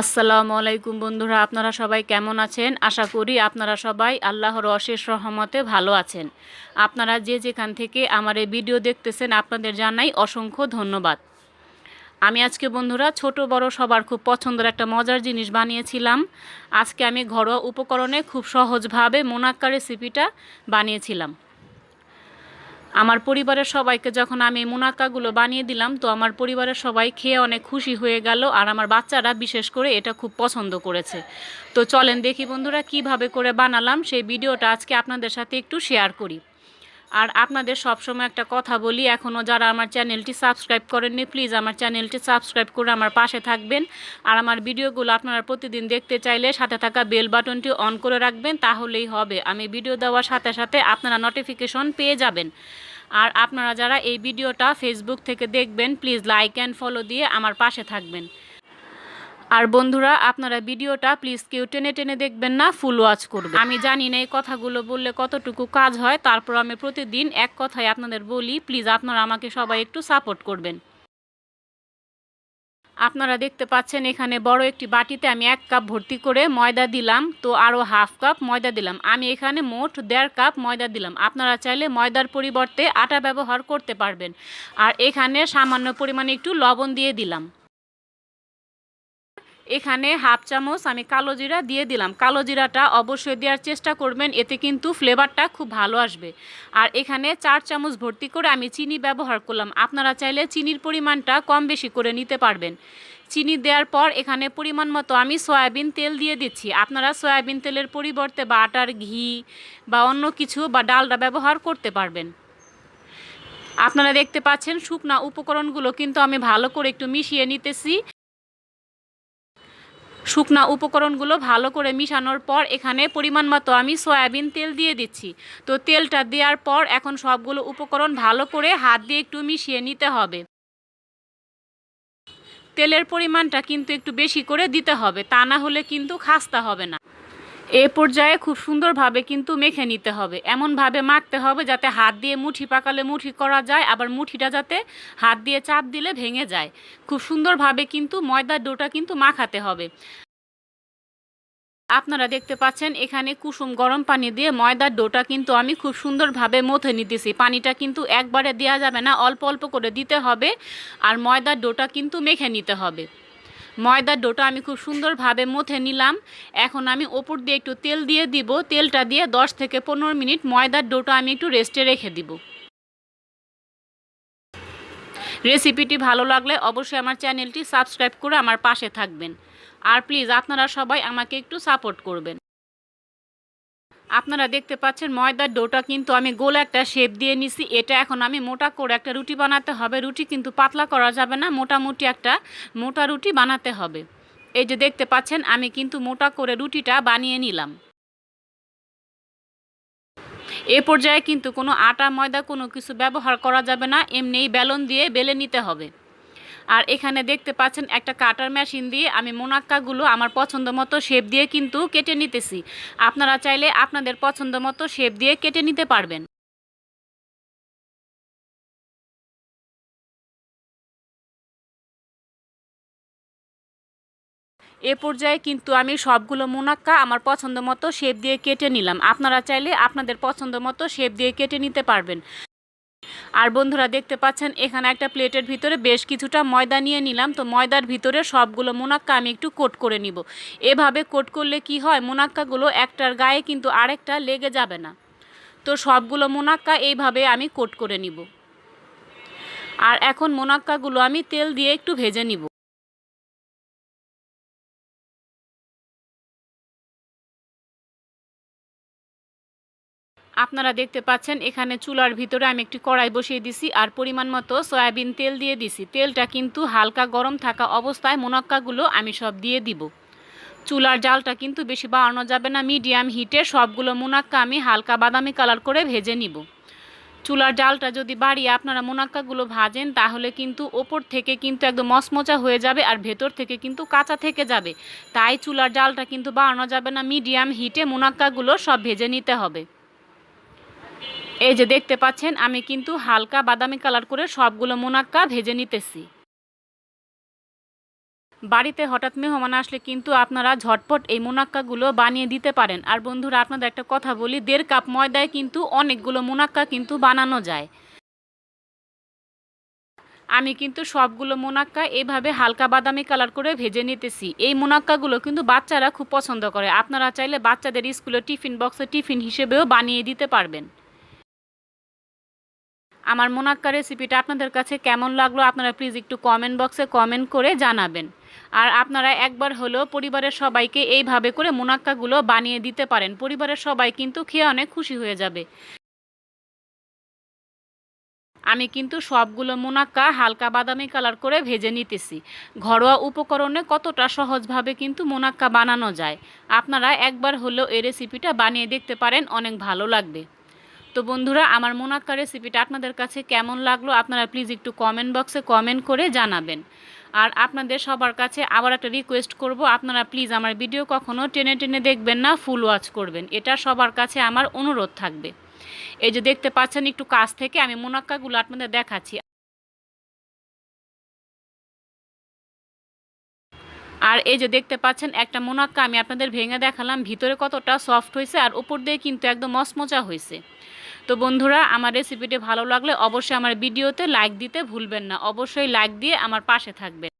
আসসালামু আলাইকুম বন্ধুরা, আপনারা সবাই কেমন আছেন? আশা করি আপনারা সবাই আল্লাহর অশেষ রহমতে ভালো আছেন। আপনারা যে যেখান থেকে আমার এই ভিডিও দেখতেছেন, আপনাদের জানাই অসংখ্য ধন্যবাদ। আমি আজকে বন্ধুরা, ছোট বড় সবার খুব পছন্দের একটা মজার জিনিস বানিয়েছিলাম। আজকে আমি ঘরোয়া উপকরণে খুব সহজভাবে মোনাক্কা রেসিপিটা বানিয়েছিলাম। আমার পরিবারের সবাইকে যখন আমি এই মুনাক্কাগুলো বানিয়ে দিলাম, তো আমার পরিবারের সবাই খেয়ে অনেক খুশি হয়ে গেল আর আমার বাচ্চারা বিশেষ করে এটা খুব পছন্দ করেছে। তো চলেন দেখি বন্ধুরা কীভাবে করে বানালাম, সেই ভিডিওটা আজকে আপনাদের সাথে একটু শেয়ার করি। আর আপনাদের সবসময় একটা কথা বলি এখনও যারা আমার চ্যানেলটি সাবস্ক্রাইব করেননি, প্লিজ আমার চ্যানেলটি সাবস্ক্রাইব করে আমার পাশে থাকবেন। আর আমার ভিডিওগুলো আপনারা প্রতিদিন দেখতে চাইলে সাথে থাকা বেল বাটনটি অন করে রাখবেন, তাহলেই হবে। আমি ভিডিও দেওয়ার সাথে সাথে আপনারা নোটিফিকেশন পেয়ে যাবেন। আর আপনারা যারা এই ভিডিওটা ফেসবুক থেকে দেখবেন, প্লিজ লাইক অ্যান্ড ফলো দিয়ে আমার পাশে থাকবেন। আর বন্ধুরা, আপনারা ভিডিওটা প্লিজ কেউ টেনে টেনে দেখবেন না ফুল ওয়াচ করবেন। আমি জানি না এই কথাগুলো বললে কতটুকু কাজ হয়, তারপর আমি প্রতিদিন এক কথায় আপনাদের বলি, প্লিজ আপনারা আমাকে সবাই একটু সাপোর্ট করবেন। আপনারা দেখতে পাচ্ছেন এখানে বড় একটি বাটিতে আমি এক কাপ ভর্তি করে ময়দা দিলাম, তো আরও হাফ কাপ ময়দা দিলাম। আমি এখানে মোট দেড় কাপ ময়দা দিলাম। আপনারা চাইলে ময়দার পরিবর্তে আটা ব্যবহার করতে পারবেন। আর এখানে সামান্য পরিমাণে একটু লবণ দিয়ে দিলাম। এখানে হাফ চামচ আমি কালো জিরা দিয়ে দিলাম। কালো জিরাটা অবশ্যই দেওয়ার চেষ্টা করবেন, এতে কিন্তু ফ্লেভারটা খুব ভালো আসবে। আর এখানে চার চামচ ভর্তি করে আমি চিনি ব্যবহার করলাম। আপনারা চাইলে চিনির পরিমাণটা কম বেশি করে নিতে পারবেন। চিনি দেওয়ার পর এখানে পরিমাণ মতো আমি সয়াবিন তেল দিয়ে দিচ্ছি। আপনারা সয়াবিন তেলের পরিবর্তে বা আটার ঘি বা অন্য কিছু বা ডালটা ব্যবহার করতে পারবেন। আপনারা দেখতে পাচ্ছেন শুকনা উপকরণগুলো কিন্তু আমি ভালো করে একটু মিশিয়ে নিতেছি। শুকনা উপকরণগুলো ভালো করে মিশানোর পর এখানে পরিমাণ মতো আমি সয়াবিন তেল দিয়ে দিচ্ছি। তো তেলটা দেওয়ার পর এখন সবগুলো উপকরণ ভালো করে হাত দিয়ে একটু মিশিয়ে নিতে হবে। তেলের পরিমাণটা কিন্তু একটু বেশি করে দিতে হবে, তা না হলে কিন্তু খাস্তা হবে না। এ পর্যায়ে খুব সুন্দরভাবে কিন্তু মেখে নিতে হবে। এমনভাবে মাখতে হবে যাতে হাত দিয়ে মুঠি পাকালে মুঠি করা যায়, আবার মুঠিটা যাতে হাত দিয়ে চাপ দিলে ভেঙে যায়। খুব সুন্দরভাবে কিন্তু ময়দার ডোটা কিন্তু মাখাতে হবে। আপনারা দেখতে পাচ্ছেন এখানে কুসুম গরম পানি দিয়ে ময়দার ডোটা কিন্তু আমি খুব সুন্দরভাবে মথে নিতেছি। পানিটা কিন্তু একবারে দেওয়া যাবে না, অল্প অল্প করে দিতে হবে, আর ময়দার ডোটা কিন্তু মেখে নিতে হবে। ময়দার ডোটা আমি খুব সুন্দরভাবে মথে নিলাম। এখন আমি ওপর দিয়ে একটু তেল দিয়ে দিব। তেলটা দিয়ে 10 থেকে পনেরো মিনিট ময়দার ডোটা আমি একটু রেস্টে রেখে দিব। রেসিপিটি ভালো লাগলে অবশ্যই আমার চ্যানেলটি সাবস্ক্রাইব করে আমার পাশে থাকবেন। আর প্লিজ আপনারা সবাই আমাকে একটু সাপোর্ট করবেন। আপনারা দেখতে পাচ্ছেন ময়দার ডোটা কিন্তু আমি গোল একটা শেপ দিয়ে নিছি। এটা এখন আমি মোটা করে একটা রুটি বানাতে হবে। রুটি কিন্তু পাতলা করা যাবে না, মোটামুটি একটা মোটা রুটি বানাতে হবে। এই যে দেখতে পাচ্ছেন, আমি কিন্তু মোটা করে রুটিটা বানিয়ে নিলাম। এ পর্যায়ে কিন্তু কোনো আটা, ময়দা কোনো কিছু ব্যবহার করা যাবে না। এমনিই বেলন দিয়ে বেলে নিতে হবে। আর এখানে দেখতে পাচ্ছেন একটা কাটার মেশিন দিয়ে আমি মোনাক্কাগুলো আমার পছন্দ মতো শেপ দিয়ে কিন্তু কেটে নিতেছি। আপনারা চাইলে আপনাদের পছন্দ মতো শেপ দিয়ে কেটে নিতে পারবেন। এ পর্যায়ে কিন্তু আমি সবগুলো মোনাক্কা আমার পছন্দ মতো শেপ দিয়ে কেটে নিলাম। আপনারা চাইলে আপনাদের পছন্দ মতো শেপ দিয়ে কেটে নিতে পারবেন। আর বন্ধুরা দেখতে পাচ্ছেন, এখানে একটা প্লেটের ভিতরে বেশ কিছুটা ময়দা নিয়ে নিলাম। তো ময়দার ভিতরে সবগুলো মোনাক্কা আমি একটু কোট করে নিব। এভাবে কোট করলে কি হয়, মোনাক্কাগুলো একটার গায়ে কিন্তু আরেকটা লেগে যাবে না। তো সবগুলো মোনাক্কা এইভাবে আমি কোট করে নিব। আর এখন মোনাক্কাগুলো আমি তেল দিয়ে একটু ভেজে নিব। আপনারা দেখতে পাচ্ছেন, এখানে চুলার ভিতরে আমি একটি কড়াই বসিয়ে দিছি আর পরিমাণ মতো সয়াবিন তেল দিয়ে দিছি। তেলটা কিন্তু হালকা গরম থাকা অবস্থায় মোনাক্কাগুলো আমি সব দিয়ে দিব। চুলার জালটা কিন্তু বেশি বাড়ানো যাবে না, মিডিয়াম হিটে সবগুলো মোনাক্কা আমি হালকা বাদামি কালার করে ভেজে নিব। চুলার জালটা যদি বাড়িয়ে আপনারা মোনাক্কাগুলো ভাজেন, তাহলে কিন্তু ওপর থেকে কিন্তু একদম মচমচা হয়ে যাবে আর ভেতর থেকে কিন্তু কাঁচা থেকে যাবে। তাই চুলার জালটা কিন্তু বাড়ানো যাবে না, মিডিয়াম হিটে মোনাক্কাগুলো সব ভেজে নিতে হবে। এই যে দেখতে পাচ্ছেন, আমি কিন্তু হালকা বাদামি কালার করে সবগুলো মোনাক্কা ভেজে নিতেছি। বাড়িতে হঠাৎ মেহমান আসলে কিন্তু আপনারা ঝটপট এই মোনাক্কাগুলো বানিয়ে দিতে পারেন। আর বন্ধুরা, আপনাদের একটা কথা বলি, দেড় কাপ ময়দায় কিন্তু অনেকগুলো মোনাক্কা কিন্তু বানানো যায়। আমি কিন্তু সবগুলো মোনাক্কা এভাবে হালকা বাদামি কালার করে ভেজে নিতেছি। এই মোনাক্কাগুলো কিন্তু বাচ্চারা খুব পছন্দ করে। আপনারা চাইলে বাচ্চাদের স্কুলে টিফিন বক্সে টিফিন হিসেবেও বানিয়ে দিতে পারবেন। আমার মোনাক্কা রেসিপিটা আপনাদের কাছে কেমন লাগল আপনারা প্লিজ একটু কমেন্ট বক্সে কমেন্ট করে জানাবেন। আর আপনারা একবার হলেও পরিবারের সবাইকে এইভাবে করে মোনাক্কাগুলো বানিয়ে দিতে পারেন। পরিবারের সবাই কিন্তু খেয়ে অনেক খুশি হয়ে যাবে। আমি কিন্তু সবগুলো মোনাক্কা হালকা বাদামি কালার করে ভেজে নিতেছি। ঘরোয়া উপকরণে কতটা সহজভাবে কিন্তু মোনাক্কা বানানো যায়। আপনারা একবার হলেও এই রেসিপিটা বানিয়ে দেখতে পারেন, অনেক ভালো লাগবে। তো বন্ধুরা, আমার মোনাক্কা রেসিপিটা আপনাদের কাছে কেমন লাগল আপনারা প্লিজ একটু কমেন্ট বক্সে কমেন্ট করে জানাবেন। আর আপনাদের সবার কাছে আবার একটা রিকোয়েস্ট করব, আপনারা প্লিজ আমার ভিডিও কখনও টেনে টেনে দেখবেন না ফুল ওয়াচ করবেন। এটা সবার কাছে আমার অনুরোধ থাকবে। এই যে দেখতে পাচ্ছেন একটু কাছ থেকে, আমি মোনাক্কাগুলো আপনাদের দেখাচ্ছি। আর এই যে দেখতে পাচ্ছেন, একটা মোনাক্কা আমি আপনাদের ভেঙে দেখালাম, ভিতরে কতটা সফট হয়েছে আর উপর দিয়ে কিন্তু একদম মচমচা হয়েছে। তো বন্ধুরা, আমার রেসিপিটি ভালো লাগলে অবশ্যই আমার ভিডিওতে লাইক দিতে ভুলবেন না। অবশ্যই লাইক দিয়ে আমার পাশে থাকবেন।